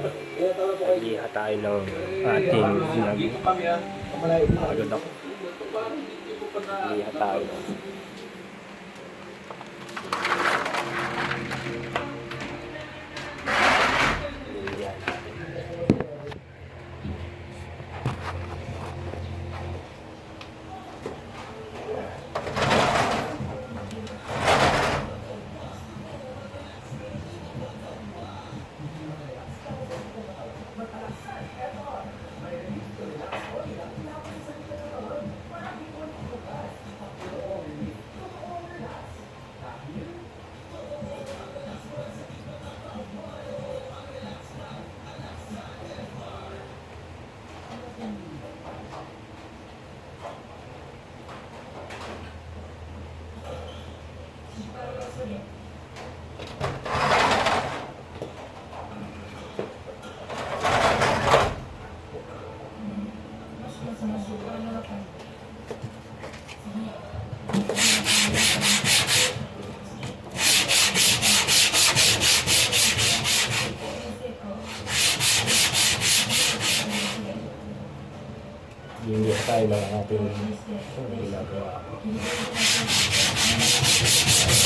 Nagliha tayo ng ating vlog. Pagod ako. Nagliha tayo. Hindi tayo ng ating ginagawa.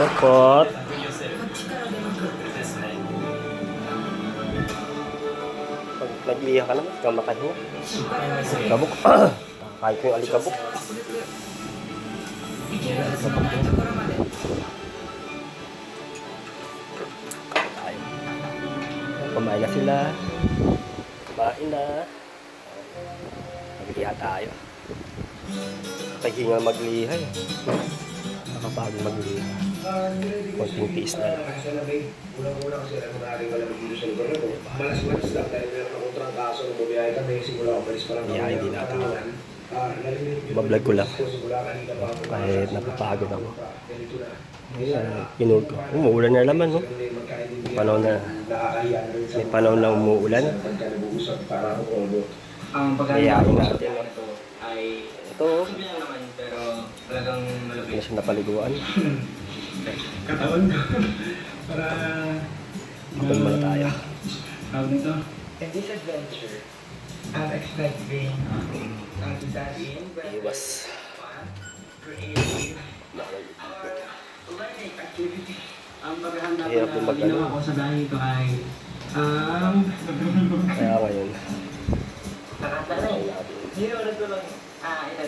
Pot. Pag nagliha ka naman, kamakain mo. Kabuk. Kahit ko yung alikabok. Kumain na sila. Kumain na. Nagliha tayo. Pahinga magliha eh. Nakapagod magliha. Konting tiis na. Unang-una kasi alam mo na aking malamig dito sa lugar na to. Malas-malas lang dahil meron akong trangkaso nung bumiyahe kami. Simula ako malis pa lang. Din natin. Ah, narinig- Bablog ko lang. Ako. Kahit napapagod ako. Na. Ayan, pinood ko. Umuulan na naman, no? Panahon na. Na May panahon na umuulan. ako. Ang Kaya pagkakataon natin, no? ito ay Ito, naman talagang hindi malapit. na siya napaliguan. Katawan ko. para... Kapag muna tayo. Tawag nito? In this adventure, I'm expecting uh, to dive in Iwas. creative, learning activity. Ang paghahanda ko na ginawa ko sa dahil ito ay um, Kaya ngayon, nakatanay. Sino na ito lang? Ah, ito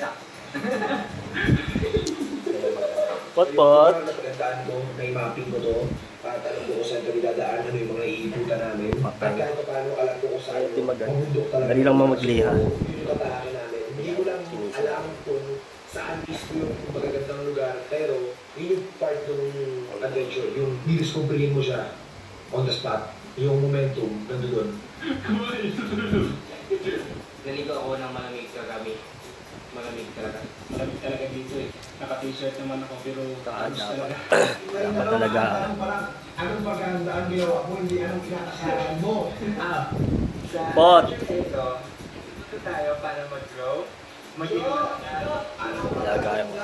pot-pot. Napagandaan ko, may mapping ko to. Para tanong ko kung saan kami dadaan, ano yung mga iiputan namin. At kahit pa paano, alam ko kung saan Di maganda. Dali lang mamagliha. Yun yung tatahanan namin. Hindi ko lang alam kung saan is yung magagandang lugar. Pero, yun yung part ng adventure. Yung didiscoverin mo siya on the spot. Yung momentum, nandun. Naligo ako ng malamig kagabi. Malamig talaga. Malamig talaga dito eh. Naka-t-shirt naman ako pero Kaan tapos dapat. talaga. Dapat talaga. Anong paghandaan ginawa mo? Hindi anong kinakasalan mo? Ah, sa Pot. Ito, ito tayo para mag-grow. Mag-grow Lagay mo.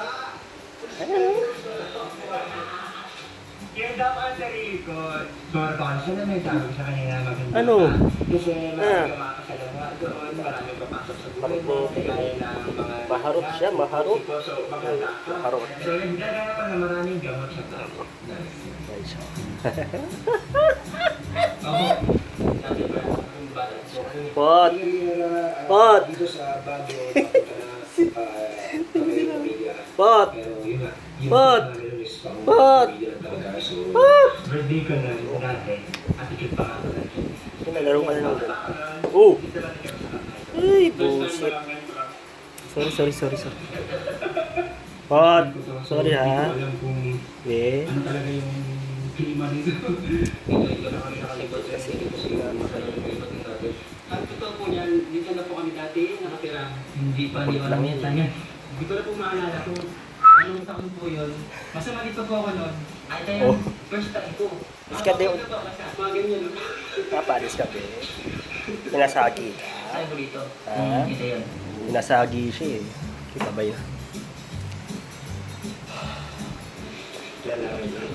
Yung dapat ang sarili ko, Sora Consul na may sabi sa kanina maganda. Ano? Kasi Ah. marami makakasalawa doon, marami papasok sa buhay mo, kaya ng mga... Maharot siya, maharot. So, maganda ka. Maharot. So, nagdadala pa na maraming gamot sa tao. Guys, Ako, sabi ko, yung balance. Pot. Pot. Dito sa Baguio, papunta na ah, kami ng pamilya. Pot. Pero yun nga, yung Pot. namin ko pa ko na. Pinalaro ka na lang. Oh! Ay, bullshit. Sorry, sorry, sorry, sorry. Ko. So, sorry Hindi ha. ko Eh, ano talaga yung klima nakalibot. kasi dito sila nakalibot ng dati. Ang totoo po niyan, dito na po kami dati nakatira. Hindi pa yan. Hindi ko na po maalala kung anong taon po yun. Basta malito po ako noon. Ay, kaya Oh. first time ko. Iska din. Nakakapagod na po, basta Mga ganyan. papalis ka be. Pinasagi ka. Sa dito. Ah. Ito yun. Pinasagi siya eh. Kita ba yun? Lalaki.